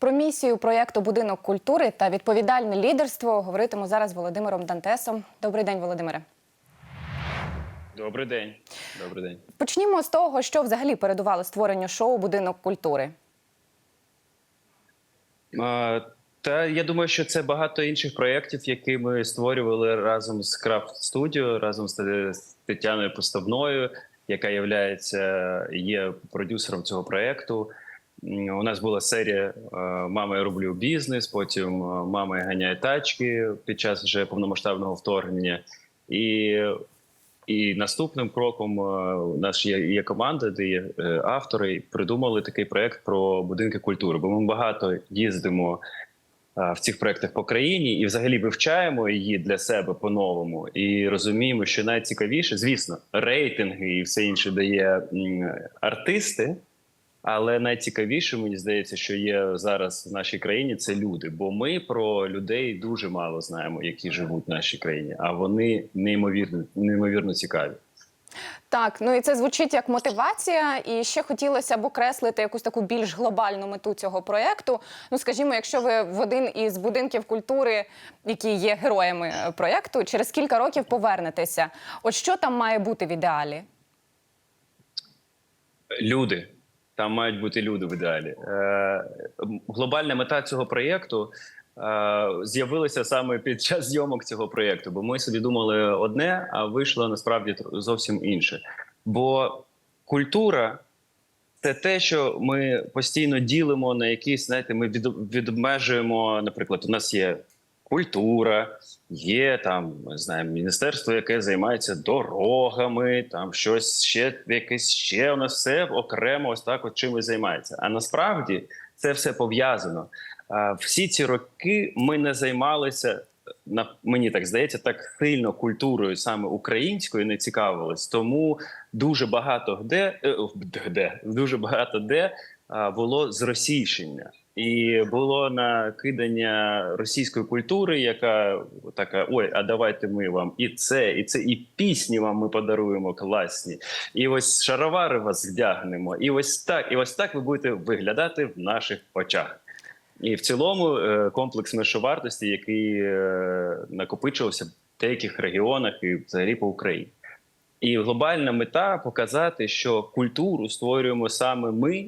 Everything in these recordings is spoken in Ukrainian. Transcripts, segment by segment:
Про місію проєкту Будинок культури та відповідальне лідерство говоритиму зараз з Володимиром Дантесом. Добрий день, Володимире. Добрий день. Добрий день. Почнімо з того, що взагалі передувало створенню шоу Будинок культури. А, та я думаю, що це багато інших проєктів, які ми створювали разом з Крафт Студіо, разом з Тетяною Поставною, яка є продюсером цього проєкту. У нас була серія е, Мама, я роблю бізнес. Потім е, Мама я ганяє тачки під час вже повномасштабного вторгнення. І І наступним кроком е, нас є, є команда, де є автори, придумали такий проект про будинки культури. Бо ми багато їздимо в цих проектах по країні і взагалі вивчаємо її для себе по-новому і розуміємо, що найцікавіше, звісно, рейтинги і все інше дає артисти. Але найцікавіше, мені здається, що є зараз в нашій країні, це люди. Бо ми про людей дуже мало знаємо, які живуть в нашій країні, а вони неймовірно, неймовірно цікаві. Так, ну і це звучить як мотивація. І ще хотілося б окреслити якусь таку більш глобальну мету цього проєкту. Ну, скажімо, якщо ви в один із будинків культури, які є героями е, проєкту, через кілька років повернетеся. От що там має бути в ідеалі? Люди там мають бути люди в ідеалі. Е, глобальна мета цього проєкту е, з'явилася саме під час зйомок цього проєкту, бо ми собі думали одне, а вийшло насправді зовсім інше. Бо культура це те, що ми постійно ділимо на якісь, знаєте, ми від, відмежуємо, наприклад, у нас є культура, є там не знаю, міністерство, яке займається дорогами, там щось ще якесь ще у нас все окремо, ось так от чимось займається. А насправді це все пов'язано. Всі ці роки ми не займалися. На мені так здається, так сильно культурою саме українською не цікавились. Тому дуже багато де, е, де дуже багато де було зросійщення. І було накидання російської культури, яка така: ой, а давайте ми вам і це, і це, і пісні вам ми подаруємо класні, і ось шаровари вас вдягнемо, і ось так, і ось так ви будете виглядати в наших очах. І в цілому е, комплекс межовартості, який е, накопичувався в деяких регіонах і взагалі по Україні. І глобальна мета показати, що культуру створюємо саме ми,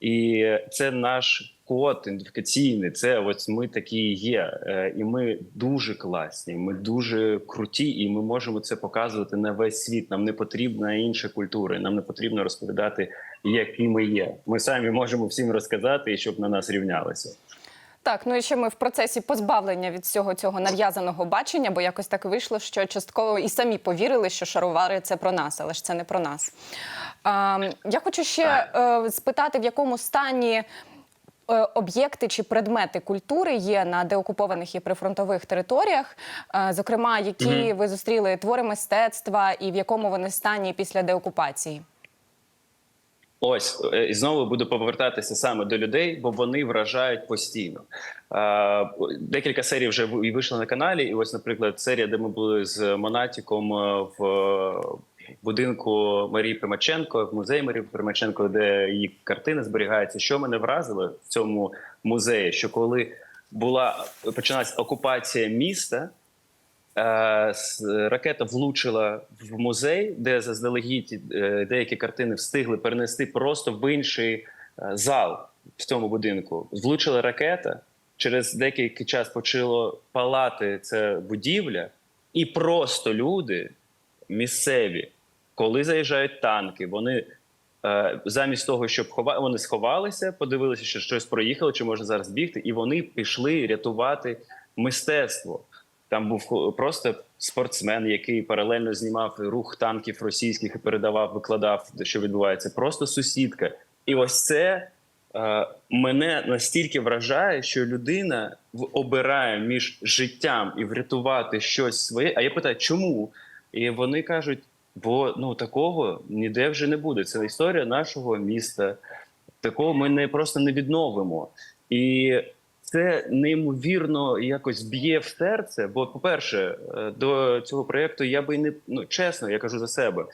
і це наш код ідентифікаційний. Це ось ми такі і є. Е, І ми дуже класні, ми дуже круті, і ми можемо це показувати на весь світ. Нам не потрібна інша культура. Нам не потрібно розповідати, які ми є. Ми самі можемо всім розказати, і щоб на нас рівнялися. Так, ну і ще ми в процесі позбавлення від всього цього нав'язаного бачення, бо якось так вийшло, що частково і самі повірили, що шаровари це про нас, але ж це не про нас. А, я хочу ще е, спитати, в якому стані. Е, Об'єкти чи предмети культури є на деокупованих і прифронтових територіях, Е, зокрема, які ви зустріли твори мистецтва і в якому вони стані після деокупації? Ось е, і знову буду повертатися саме до людей, бо вони вражають постійно. Декілька серій вже і вийшли на каналі. І ось, наприклад, серія, де ми були з Монатіком в будинку Марії Примаченко, в музеї Марії Примаченко, де її картини зберігаються. Що мене вразило в цьому музеї? Що коли була почалась окупація міста. Е, Ракета влучила в музей, де заздалегідь е, деякі картини встигли перенести просто в інший е, зал в цьому будинку. Влучила ракета. Через деякий час почало палати це будівля, і просто люди місцеві, коли заїжджають танки, вони е, замість того, щоб хова... вони сховалися, подивилися, що щось проїхало, чи можна зараз бігти, і вони пішли рятувати мистецтво. Там був просто спортсмен, який паралельно знімав рух танків російських і передавав, викладав, що відбувається. Просто сусідка. І ось це е, мене настільки вражає, що людина обирає між життям і врятувати щось своє. А я питаю, чому? І вони кажуть: бо ну такого ніде вже не буде. Це історія нашого міста. Такого ми не просто не відновимо. І це неймовірно якось б'є в серце. Бо, по-перше, е, до цього проєкту я би не ну чесно, я кажу за себе.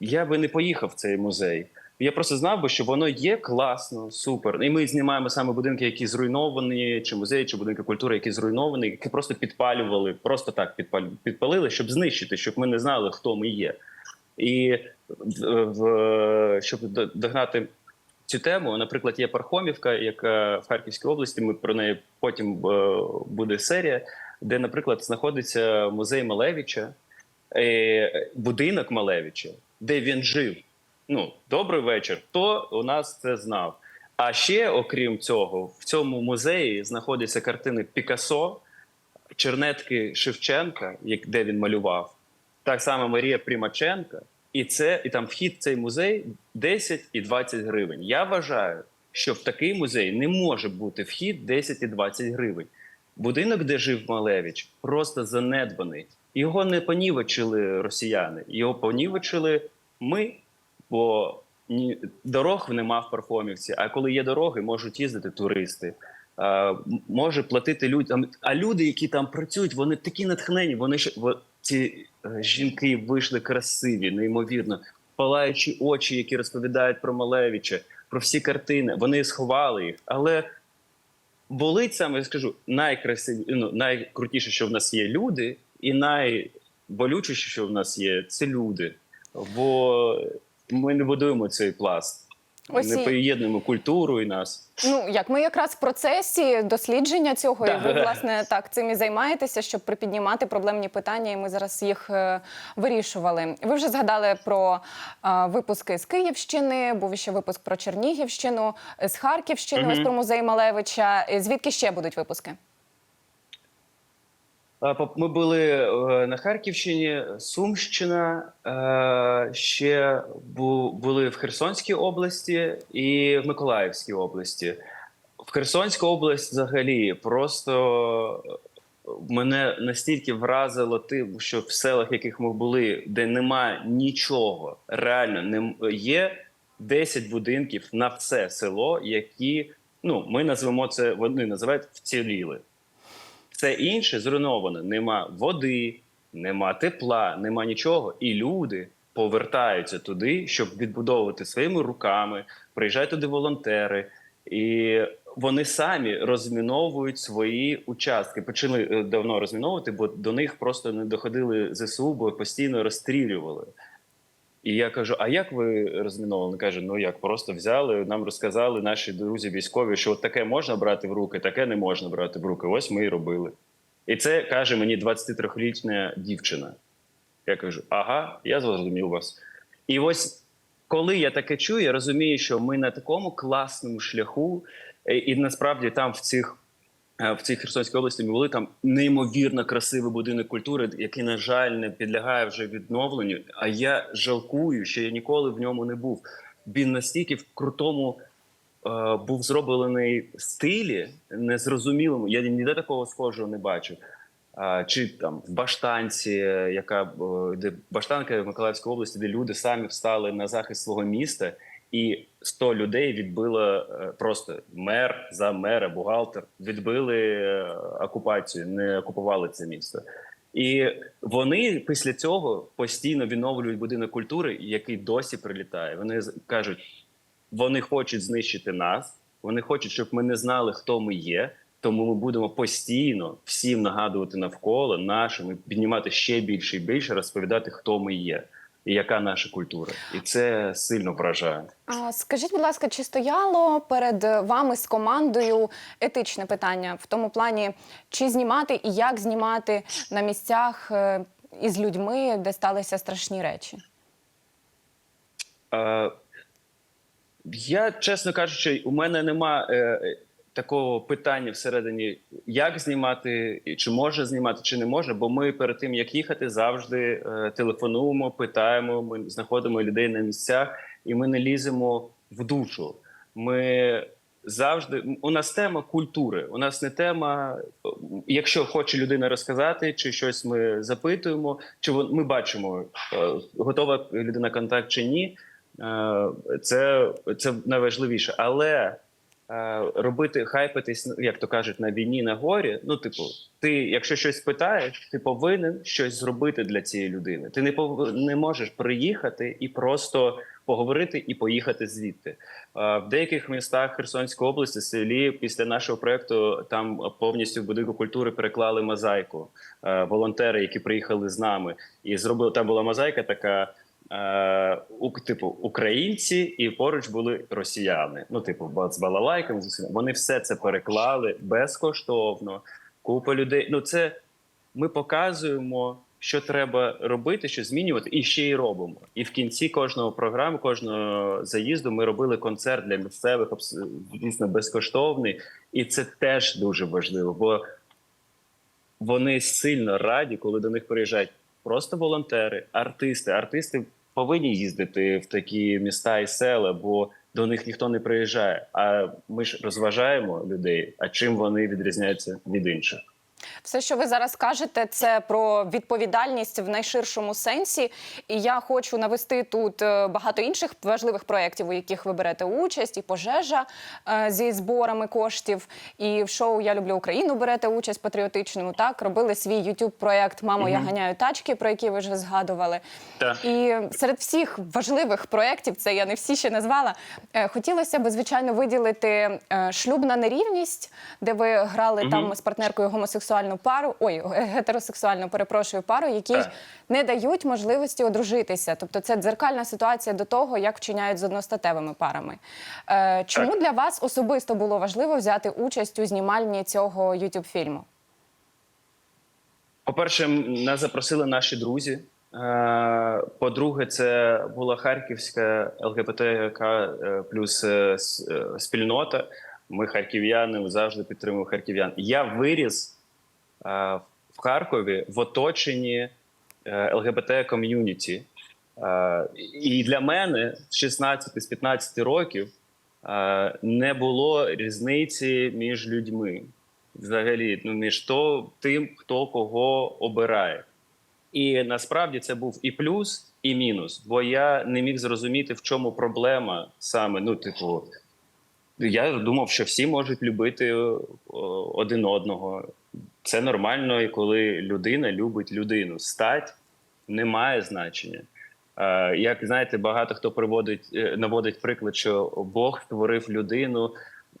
Я би не поїхав в цей музей. Я просто знав би, що воно є класно, супер. І ми знімаємо саме будинки, які зруйновані, чи музеї, чи будинки культури, які зруйновані, які просто підпалювали, просто так підпалили, щоб знищити, щоб ми не знали, хто ми є. І в, в, щоб догнати цю тему, наприклад, є Пархомівка, яка в Харківській області. Ми про неї потім е, буде серія, де, наприклад, знаходиться музей Малевича, е, будинок Малевича, де він жив. Ну, добрий вечір. Хто у нас це знав? А ще, окрім цього, в цьому музеї знаходяться картини Пікассо, чернетки Шевченка, де він малював, так само Марія Примаченка. І це і там вхід в цей музей 10 і 20 гривень. Я вважаю, що в такий музей не може бути вхід 10 і 20 гривень. Будинок, де жив Малевич, просто занедбаний. Його не понівечили росіяни, його понівечили ми, бо дорог нема в Парфомівці. А коли є дороги, можуть їздити туристи. Може платити людям. А люди, які там працюють, вони такі натхнені. Вони во- ці е, жінки вийшли красиві, неймовірно, палаючі очі, які розповідають про Малевича, про всі картини. Вони сховали їх, але болить саме, я скажу, найкрасиві, ну, найкрутіше, що в нас є люди, і найболючіше, що в нас є, це люди. Бо ми не будуємо цей пласт. Ось не і- поєднуємо культуру і нас. Ну як ми якраз в процесі дослідження цього, і ви власне так цим і займаєтеся, щоб припіднімати проблемні питання, і ми зараз їх е, вирішували. Ви вже згадали про е, випуски з Київщини. Був ще випуск про Чернігівщину, е, з Харківщини, Мгм. ось про музей Малевича. Е, Звідки ще будуть випуски? А, Ми були е, на Харківщині, Сумщина, е, ще були в Херсонській області і в Миколаївській області. В Херсонську область взагалі просто е, мене настільки вразило тим, що в селах, яких ми були, де нема нічого, реально не є 10 будинків на все село, які ну ми назвемо це, вони називають вціліли. Все інше зруйноване. Нема води, нема тепла, нема нічого. І люди повертаються туди, щоб відбудовувати своїми руками. Приїжджають туди волонтери, і вони самі розміновують свої участки. Почали е, давно розміновувати, бо до них просто не доходили ЗСУ, бо постійно розстрілювали. І я кажу: а як ви розміновували? Він каже: ну як просто взяли, нам розказали наші друзі військові, що от таке можна брати в руки, таке не можна брати в руки. Ось ми і робили. І це каже мені 23-річна дівчина. Я кажу: ага, я зрозумів вас. І ось коли я таке чую, я розумію, що ми на такому класному шляху, і, і насправді там в цих. Е, В цій Херсонській області ми були там неймовірно красивий будинок культури, який, на жаль, не підлягає вже відновленню. А я жалкую, що я ніколи в ньому не був. Він настільки в крутому е, був зроблений стилі, незрозумілому. Я ніде такого схожого не бачив. А, чи там в Баштанці, е, яка е, де Баштанка в Миколаївській області, де люди самі встали на захист свого міста, і 100 людей відбило е, просто мер за мера, бухгалтер відбили е, окупацію, не окупували це місто. І вони після цього постійно відновлюють будинок культури, який досі прилітає. Вони кажуть, вони хочуть знищити нас, вони хочуть, щоб ми не знали, хто ми є. Тому ми будемо постійно всім нагадувати навколо нашим піднімати ще більше і більше, розповідати, хто ми є і яка наша культура. І це сильно вражає. А, Скажіть, будь ласка, чи стояло перед вами з командою етичне питання в тому плані, чи знімати і як знімати на місцях е, із людьми, де сталися страшні речі? Е, я, чесно кажучи, у мене нема е, такого питання всередині, як знімати, чи може знімати, чи не може. Бо ми перед тим як їхати, завжди е, телефонуємо, питаємо. Ми знаходимо людей на місцях, і ми не ліземо в душу. Ми завжди у нас тема культури. У нас не тема, якщо хоче людина розказати, чи щось ми запитуємо, чи ми бачимо, е, готова людина контакт чи ні. Е, Це, це найважливіше. Але робити хайпитись, ну, як то кажуть, на війні на горі. Ну, типу, ти, якщо щось питаєш, ти повинен щось зробити для цієї людини. Ти не пов... не можеш приїхати і просто поговорити і поїхати звідти. Е, В деяких містах Херсонської області, селі після нашого проекту там повністю в будинку культури переклали мозаїку. Е, Волонтери, які приїхали з нами, і зробили там була мозаїка така. Е, у, типу українці, і поруч були росіяни. Ну, типу, з балалайками. Вони все це переклали безкоштовно. Купа людей. Ну, це ми показуємо, що треба робити, що змінювати, і ще й робимо. І в кінці кожного програми, кожного заїзду, ми робили концерт для місцевих, дійсно безкоштовний. І це теж дуже важливо, бо вони сильно раді, коли до них приїжджають просто волонтери, артисти. Артисти повинні їздити в такі міста і села, бо до них ніхто не приїжджає. А ми ж розважаємо людей. А чим вони відрізняються від інших? Все, що ви зараз кажете, це про відповідальність в найширшому сенсі. І я хочу навести тут е, багато інших важливих проєктів, у яких ви берете участь, і пожежа е, зі зборами коштів. І в шоу Я люблю Україну берете участь патріотичному. Так робили свій youtube проєкт Мамо, я ганяю тачки, про який ви вже згадували. Так. І серед всіх важливих проєктів, це я не всі ще назвала. е, Хотілося б, звичайно, виділити шлюбна нерівність, де ви грали там з партнеркою гомосексуальну пару, ой, гетеросексуальну, перепрошую, пару, які Так. не дають можливості одружитися. Тобто це дзеркальна ситуація до того, як вчиняють з одностатевими парами. Е, Чому для вас особисто було важливо взяти участь у знімальні цього youtube фільму По-перше, нас запросили наші друзі. Е, По-друге, це була харківська ЛГБТК е, плюс е, спільнота. Ми харків'яни завжди підтримуємо харків'ян. Я виріс в Харкові в оточенні е, ЛГБТ ком'юніті. Е, І для мене з 16 з 15 років е, не було різниці між людьми. Взагалі, ну між то тим, хто кого обирає. І насправді це був і плюс, і мінус. Бо я не міг зрозуміти, в чому проблема саме. Ну, типу, я думав, що всі можуть любити один одного. Це нормально, і коли людина любить людину. Стать не має значення. Е, Як знаєте, багато хто приводить, е, наводить приклад, що Бог створив людину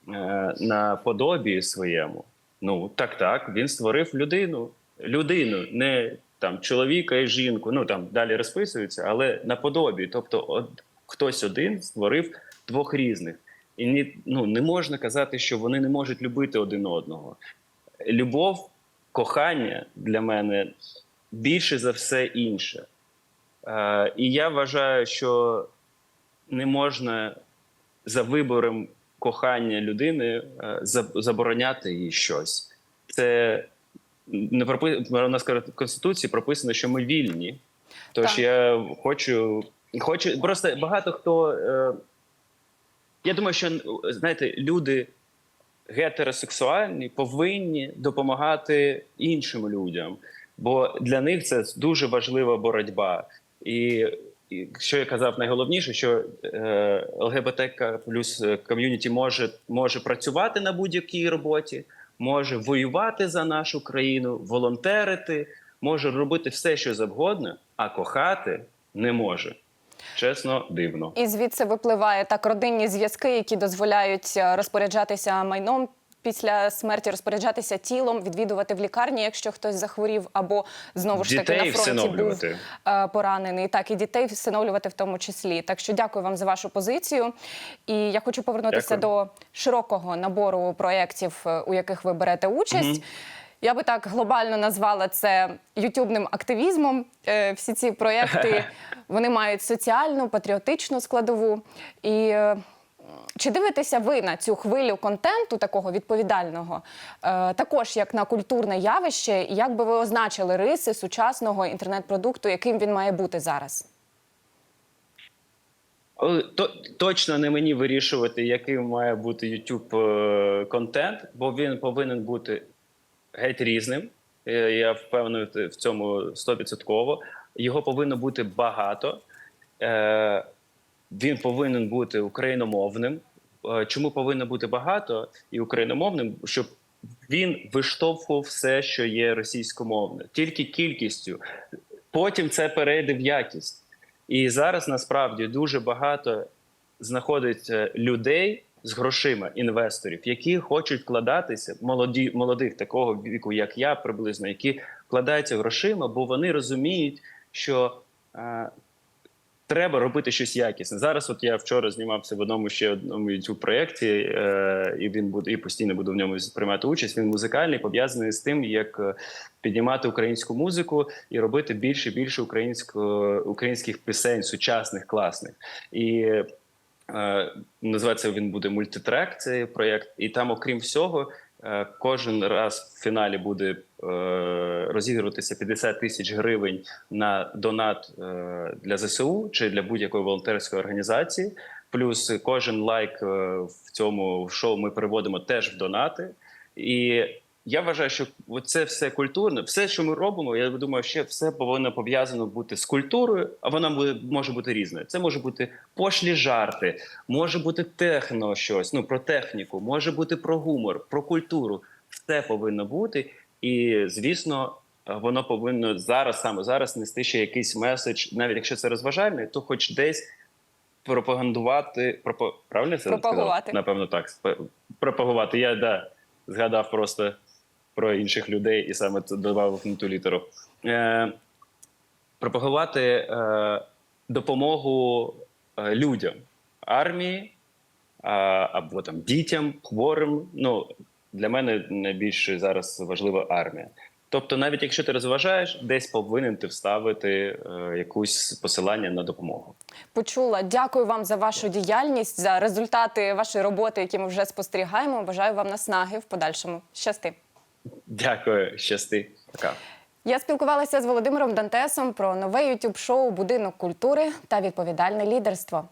е, на подобі своєму. Ну так, так, він створив людину, людину, не там чоловіка і жінку. Ну там далі розписується, але на подобі. Тобто, от, хтось один створив двох різних. І ні, ну, не можна казати, що вони не можуть любити один одного. Любов, кохання для мене більше за все інше. Е, і я вважаю, що не можна за вибором кохання людини е, забороняти їй щось. Це не пропи... у нас в конституції прописано, що ми вільні. Тож Так. я хочу, хочу просто багато хто. Е... Я думаю, що знаєте, люди гетеросексуальні повинні допомагати іншим людям, бо для них це дуже важлива боротьба. І, і що я казав, найголовніше, що е, ЛГБТК плюс е, ком'юніті може, може працювати на будь-якій роботі, може воювати за нашу країну, волонтерити, може робити все, що завгодно, а кохати не може. Чесно, дивно. І звідси випливає так родинні зв'язки, які дозволяють е, розпоряджатися майном. Після смерті розпоряджатися тілом, відвідувати в лікарні, якщо хтось захворів, або знову ж таки на фронті був е, поранений. Так і дітей всиновлювати в тому числі. Так що дякую вам за вашу позицію. І я хочу повернутися Дякую. до широкого набору проєктів, е, у яких ви берете участь. Я би так глобально назвала це ютубним активізмом. Е, Всі ці проєкти вони мають соціальну, патріотичну складову. І е, чи дивитеся ви на цю хвилю контенту такого відповідального, е, також як на культурне явище, і як би ви означили риси сучасного інтернет-продукту, яким він має бути зараз? Точно не мені вирішувати, яким має бути YouTube контент, бо він повинен бути геть різним. Е, Я впевнений в цьому стовідсотково. Його повинно бути багато. Е, Він повинен бути україномовним. Е, Чому повинно бути багато і україномовним? Щоб він виштовхував все, що є російськомовне, тільки кількістю. Потім це перейде в якість. І зараз насправді дуже багато знаходиться людей з грошима, інвесторів, які хочуть вкладатися, молоді, молодих такого віку, як я, приблизно, які вкладаються грошима, бо вони розуміють, що е, треба робити щось якісне. Зараз, от я вчора знімався в одному ще одному youtube проєкті, е, і він буде і постійно буду в ньому приймати участь. Він музикальний, пов'язаний з тим, як е, піднімати українську музику і робити більше і більше українсько, українських пісень, сучасних, класних. І називається він буде мультитрек. Цей проєкт, і там, окрім всього. е, Кожен раз в фіналі буде е, розігруватися 50 тисяч гривень на донат е, для ЗСУ чи для будь-якої волонтерської організації. Плюс кожен лайк е, в цьому шоу ми переводимо теж в донати. І я вважаю, що це все культурне, все, що ми робимо, я думаю, ще все повинно пов'язано бути з культурою, а вона буде- може бути різною. Це може бути пошлі жарти, може бути техно щось, ну про техніку, може бути про гумор, про культуру. Все повинно бути. І звісно, воно повинно зараз, саме зараз, нести ще якийсь меседж, навіть якщо це розважальний, то хоч десь пропагандувати, пропо... правильно це Пропагувати. сказав? Напевно, так. Пропагувати. Я да, згадав просто про інших людей і саме це додав на ту літеру. Е, пропагувати е, допомогу е, людям, армії або там дітям, хворим. Ну для мене найбільше зараз важлива армія. Тобто, навіть якщо ти розважаєш, десь повинен ти вставити е, якусь посилання на допомогу. Почула. Дякую вам за вашу діяльність, за результати вашої роботи, які ми вже спостерігаємо. Бажаю вам наснаги в подальшому. Щасти. Дякую, щасти. Пока. Я спілкувалася з Володимиром Дантесом про нове youtube шоу Будинок культури та відповідальне лідерство.